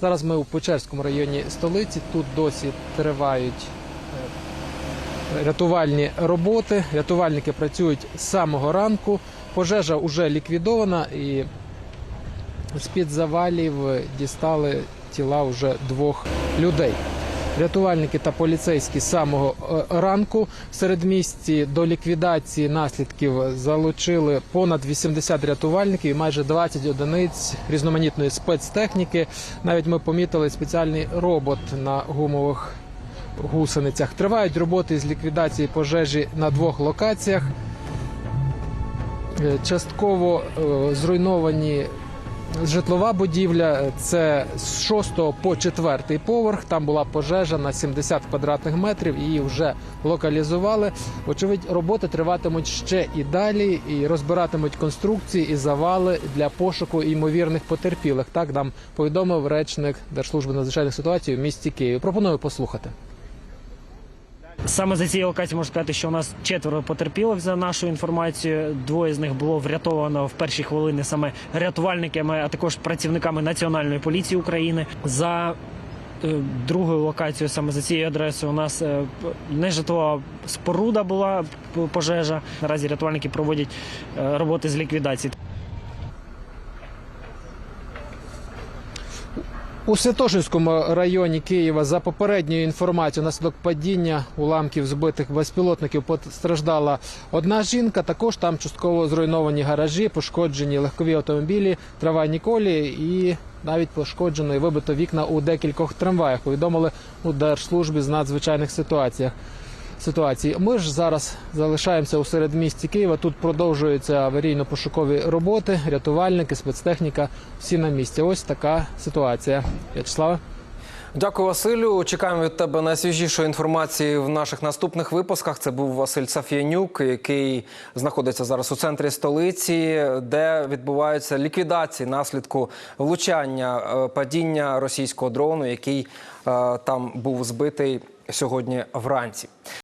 Зараз ми у Печерському районі столиці. Тут досі тривають е, рятувальні роботи. Рятувальники працюють з самого ранку. Пожежа вже ліквідована і з-під завалів дістали тіла вже двох людей. Рятувальники та поліцейські з самого е, ранку в середмісті до ліквідації наслідків залучили понад 80 рятувальників і майже 20 одиниць різноманітної спецтехніки. Навіть ми помітили спеціальний робот на гумових гусеницях. Тривають роботи з ліквідації пожежі на двох локаціях. Е, Частково е, зруйновані житлова будівля. Це з 6 по 4 поверх. Там була пожежа на 70 квадратних метрів. Її вже локалізували. Очевидь, роботи триватимуть ще і далі, і розбиратимуть конструкції і завали для пошуку ймовірних потерпілих. Так нам повідомив речник Держслужби надзвичайних ситуацій в місті Києві. Пропоную послухати. Саме за цією локацією можу сказати, що у нас четверо потерпілих за нашою інформацією. Двоє з них було врятовано в перші хвилини саме рятувальниками, а також працівниками Національної поліції України. За е, другою локацією, саме за цією адресою, у нас е, нежитлова споруда була пожежа. Наразі рятувальники проводять е, роботи з ліквідації. У Святошинському районі Києва за попередньою інформацією наслідок падіння уламків збитих безпілотників постраждала одна жінка. Також там частково зруйновані гаражі, пошкоджені легкові автомобілі, трамвайні колії і навіть пошкоджено і вибито вікна у декількох трамваях. Повідомили у Держслужбі з надзвичайних ситуаціях. Ситуації. Ми ж зараз залишаємося у середмісті Києва. Тут продовжуються аварійно-пошукові роботи, рятувальники, спецтехніка. Всі на місці. Ось така ситуація. В'ячеславе. Дякую, Василю. Чекаємо від тебе найсвіжішої інформації в наших наступних випусках. Це був Василь Саф'янюк, який знаходиться зараз у центрі столиці, де відбуваються ліквідації наслідку влучання е, падіння російського дрону, який е, там був збитий сьогодні вранці.